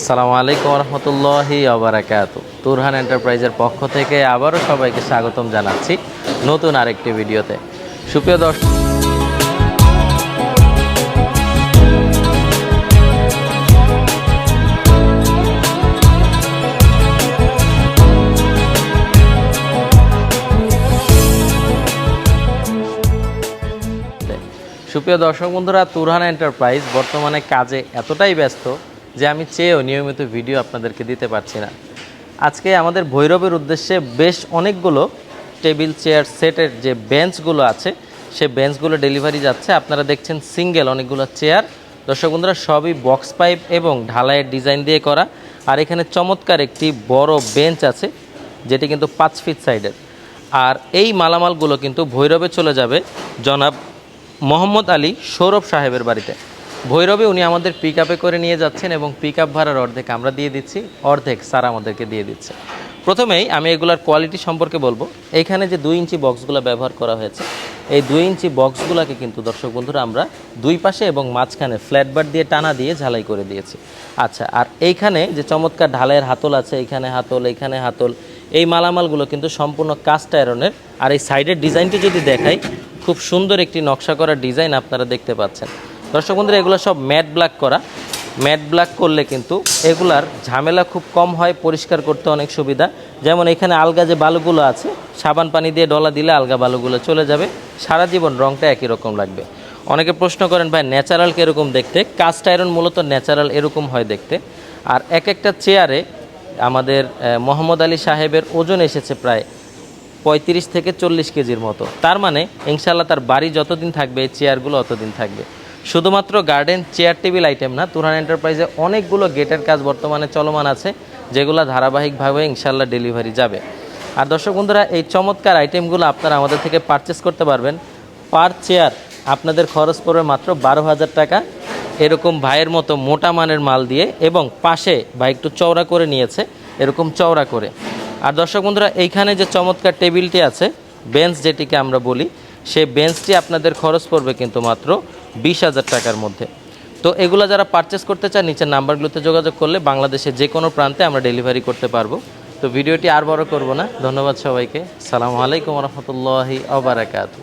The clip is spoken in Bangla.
আসসালামু আলাইকুম রহমতুল্লাহি আবরাকাত তুরহান এন্টারপ্রাইজের পক্ষ থেকে আবারও সবাইকে স্বাগতম জানাচ্ছি নতুন আরেকটি ভিডিওতে। সুপ্রিয় দর্শক সুপ্রিয় দর্শক বন্ধুরা, তুরহান এন্টারপ্রাইজ বর্তমানে কাজে এতটাই ব্যস্ত যে আমি চেয়েও নিয়মিত ভিডিও আপনাদেরকে দিতে পারছি না। আজকে আমাদের ভৈরবের উদ্দেশ্যে বেশ অনেকগুলো টেবিল, চেয়ার, সেটের যে বেঞ্চগুলো আছে, সে বেঞ্চগুলো ডেলিভারি যাচ্ছে। আপনারা দেখছেন সিঙ্গেল অনেকগুলো চেয়ার। দর্শক বন্ধুরা, সবই বক্স পাইপ এবং ঢালাইয়ের ডিজাইন দিয়ে করা। আর এখানে চমৎকার একটি বড় বেঞ্চ আছে, যেটি কিন্তু পাঁচ ফিট সাইডের। আর এই মালামালগুলো কিন্তু ভৈরবে চলে যাবে জনাব মোহাম্মদ আলী সৌরভ সাহেবের বাড়িতে। ভৈরবে উনি আমাদের পিক আপে করে নিয়ে যাচ্ছেন এবং পিক আপ ভাড়ার অর্ধেক আমরা দিয়ে দিচ্ছি, অর্ধেক স্যার আমাদেরকে দিয়ে দিচ্ছে। প্রথমেই আমি এগুলার কোয়ালিটি সম্পর্কে বলব। এইখানে যে দুই ইঞ্চি বক্সগুলো ব্যবহার করা হয়েছে, এই দুই ইঞ্চি বক্সগুলোকে কিন্তু দর্শক বন্ধুরা আমরা দুই পাশে এবং মাঝখানে ফ্ল্যাট বার দিয়ে টানা দিয়ে ঝালাই করে দিয়েছি। আচ্ছা আর এইখানে যে চমৎকার ঢালাইয়ের হাতল আছে এইখানে হাতল এইখানে হাতল, এই মালামালগুলো কিন্তু সম্পূর্ণ কাস্ট আয়রনের আর এই সাইডের ডিজাইনটি যদি দেখাই, খুব সুন্দর একটি নকশা করা ডিজাইন আপনারা দেখতে পাচ্ছেন। দর্শক বন্ধুরা, এগুলো সব ম্যাট ব্ল্যাক করা। ম্যাট ব্ল্যাক করলে কিন্তু এগুলার ঝামেলা খুব কম হয়, পরিষ্কার করতে অনেক সুবিধা। যেমন এখানে আলগা যে বালুগুলো আছে, সাবান পানি দিয়ে ডলা দিলে আলগা বালুগুলো চলে যাবে। সারা জীবন রংটা একই রকম লাগবে। অনেকে প্রশ্ন করেন, ভাই, ন্যাচারাল কীরকম দেখতে? কাস্ট আয়রন মূলত ন্যাচারাল এরকম হয় দেখতে। আর এক একটা চেয়ারে আমাদের মোহাম্মদ আলী সাহেবের ওজন এসেছে প্রায় পঁয়ত্রিশ থেকে চল্লিশ কেজির মতো। তার মানে ইনশাল্লাহ তার বাড়ি যতদিন থাকবে, এই চেয়ারগুলো অতদিন থাকবে। শুধুমাত্র গার্ডেন চেয়ার টেবিল আইটেম না তুরান এন্টারপ্রাইজে অনেকগুলো গেটের কাজ বর্তমানে চলমান আছে, যেগুলো ধারাবাহিকভাবে ইনশাল্লাহ ডেলিভারি যাবে। আর দর্শক বন্ধুরা, এই চমৎকার আইটেমগুলো আপনারা আমাদের থেকে পারচেস করতে পারবেন। পার চেয়ার আপনাদের খরচ পড়বে মাত্র বারো হাজার টাকা। এরকম ভাইয়ের মতো মোটা মানের মাল দিয়ে এবং পাশে ভাই একটু চওড়া করে নিয়েছে, এরকম চওড়া করে। আর দর্শক বন্ধুরা, এইখানে যে চমৎকার টেবিলটি আছে বেঞ্চ যেটিকে আমরা বলি, সেই বেঞ্চটি আপনাদের খরচ পড়বে কিন্তু মাত্র বিশ হাজার টাকার মধ্যে। তো এগুলো যারা পারচেস করতে চায়, নিচের নাম্বারগুলোতে যোগাযোগ করলে বাংলাদেশের যে কোনো প্রান্তে আমরা ডেলিভারি করতে পারব। তো ভিডিওটি আর বড় করব না। ধন্যবাদ সবাইকে। সালামু আলাইকুম রহমতুল্লাহি আবরাকাতু